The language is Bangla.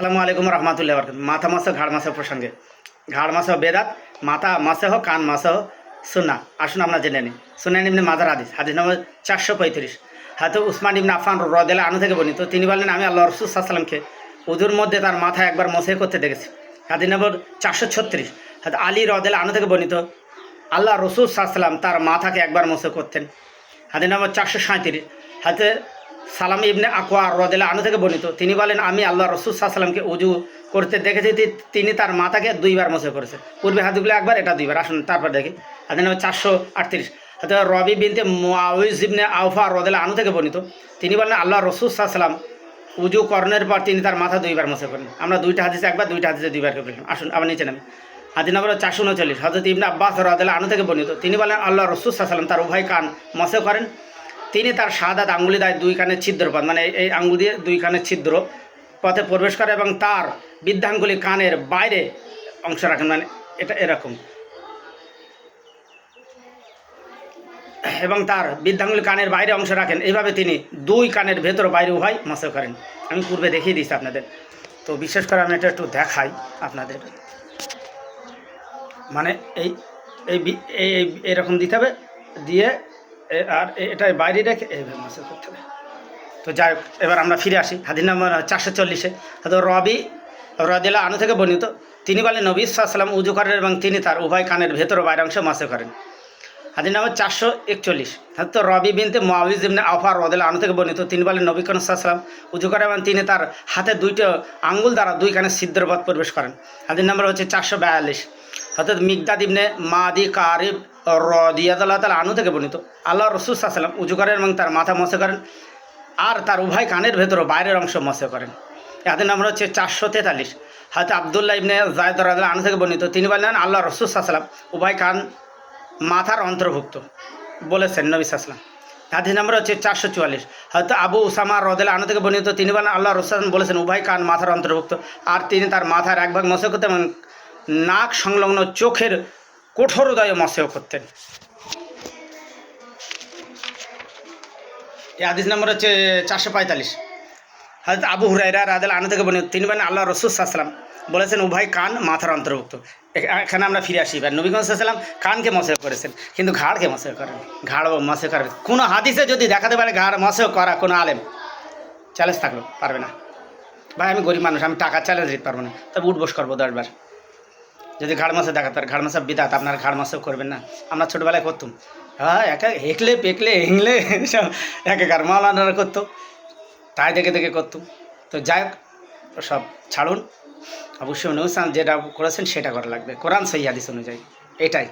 আসসালামু আলাইকুম রহমতুল্লাহ বরকাত মাথা মাসে ঘাড় মাসে প্রসঙ্গে। ঘাড় মাসে বেদাত, মাথা মাসে হোক কান মাসে হোক সুন্না আসুন আমরা জেনে নিই। সুনান ইবনে মাদার হাদিস। হাদিস নম্বর চারশো পঁয়ত্রিশ। হাতে উসমান ইবনে আফান রদেলা আনু থেকে বর্ণিত। তিনি বললেন, আমি আল্লাহ রসুল সাল্লামকে উজুর মধ্যে তার মাথা একবার মসে করতে দেখেছি। হাদিস নম্বর চারশো ছত্রিশ। হাতে আলী রদেলা আনু থেকে বর্ণিত আল্লাহ রসুল সাল্লাম তার মাথাকে একবার মসে করতেন। হাদিস নম্বর চারশো সাঁত্রিশ হাতে সালাম ইবনে আকোয়া রদেলা আনু থেকে বর্ণিত। তিনি বলেন, আমি আল্লাহ রসুল সাল্লামকে উজু করতে দেখেছি তিনি তার মাথাকে দুইবার মসে করেছে। পূর্বে হাদিগুলো একবার, এটা দুইবার। আসুন, তারপর দেখি। হাদিস নম্বর চারশো আটত্রিশ। হাতে রবি বিনতে মুআউজ ইবনে আউফা রদেলা আনু থেকে বর্ণিত। তিনি বলেন, আল্লাহ রসুল সাল্লাম উজু করণের পর তিনি তার মাথা দুইবার মসে করেন। আমরা দুইটা হাদিসে একবার, দুইটা হাদিসে দুইবার করে আসুন, আবার নিচে নামি। হাদিস নম্বর চারশো উনচল্লিশ। হজরত ইবনে আব্বাস রদেলা আনু থেকে বর্ণিত। তিনি বলেন, আল্লাহ রসুল সাল্লাম তার উভয় কান মসে করেন। তিনি তার সাদাত আঙ্গুলি দেয় দুই কানের ছিদ্র পথ মানে এই- আঙ্গুল দিয়ে দুই কানের ছিদ্র পথে প্রবেশ করে এবং তার বৃদ্ধাঙ্গুলি কানের বাইরে অংশ রাখেন মানে এটা এরকম। এবং তার বৃদ্ধাঙ্গুলি কানের বাইরে অংশ রাখেন। এইভাবে তিনি দুই কানের ভেতর বাইরে উভয় মশা করেন। আমি পূর্বে দেখিয়ে দিয়েছি আপনাদের। তো বিশেষ করে আমি এটা একটু দেখাই আপনাদের। মানে এই এই, এরকম দিতে হবে, দিয়ে আর এ- এটা বাইরে রেখে এইভাবে করতে হবে। তো যাই হোক, এবার আমরা ফিরে আসি। হাদিস নম্বর চারশো চল্লিশে। তো রবি রদিলা আনু থেকে বর্ণিত তিনি বলেন নবী সাল্লাম উজু করেন এবং তিনি তার উভয় কানের ভেতর বাইরে অংশে মাসে করেন। হাদিস নম্বর চারশো একচল্লিশ। তো রবি বিনতে মহাবিজ ইবনে আফার রদিলা আনু থেকে বর্ণিত তিনি বলেন নবী কন সাল্লাম উজু করেন এবং তিনি তার হাতে দুইটা আঙ্গুল দ্বারা দুই কানের ছিদ্রপথ প্রবেশ করেন। হাদিস নম্বর হচ্ছে চারশো বিয়াল্লিশ। অর্থাৎ মিগদাদ ইবনে মাদি কারিব রদিয়াদুল্লাহ তালা আনু থেকে বর্ণিত। আল্লাহ রসুল সাল্লাম উজু করেন এবং তার মাথা মশে করেন আর তার উভয় কানের ভেতর বাইরের অংশ মশে করেন। এদের নাম হচ্ছে চারশো তেতাল্লিশ। হয়তো আবদুল্লাহ ইবনে জায়দ রাদিয়াল্লাহু আনু থেকে বর্ণিত, তিনি বললেন আল্লাহ রসুল সাল্লাম উভয় কান মাথার অন্তর্ভুক্ত। বলেছেন নবী সাল্লাম হাদিস নম্বর হচ্ছে চারশো চুয়াল্লিশ। হয়তো আবু উসামা রদেলা আনু থেকে বর্ণিত, তিনি বলেন আল্লাহ রসুল বলেছেন, উভয় কান মাথার অন্তর্ভুক্ত। আর তিনি তার মাথার এক ভাগ মশে করতেন এবং নাক সংলগ্ন চোখের কঠোরদয়ে মশেও করতেন এই হাদিস নম্বর হচ্ছে চারশো পঁয়তাল্লিশ। হয়তো আবু হুরাইরা রাদেল আনু থেকে বর্ণিত, তিনি বলেন আল্লাহ রসুল সাল্লাম বলেছেন, উভয় কান মাথার অন্তর্ভুক্ত। এখানে আমরা ফিরে আসি এবার নবীগঞ্জ সাল্লাম কানকে মশে করেছেন, কিন্তু ঘাড়কে মশে করেন ঘাড় মশে করবে কোনো হাদিসে যদি দেখাতে পারে ঘাড় মশে করা কোনো আলেম চ্যালেঞ্জ থাকল, পারবে না। ভাই, আমি গরিব মানুষ, আমি টাকা চ্যালেঞ্জ দিতে পারব না। তবে উঠবোস করব দশবার যদি ঘাড় মাসে দেখাতার ঘাড় মাসে বিদাত, আপনার ঘাড় মাসেও করবেন না। আমরা ছোটোবেলায় করতাম। হ্যাঁ একা হেঁকলে, পেকলে হিংলে সব এক একার মাওলানারা করতো তাই দেখে দেখে করতুম। তো যাই হোক, সব ছাড়ুন। অবশ্যই অনুষ্ঠান যেটা করেছেন সেটা করা লাগবে। কোরআন সহি হাদিস অনুযায়ী। এটাই।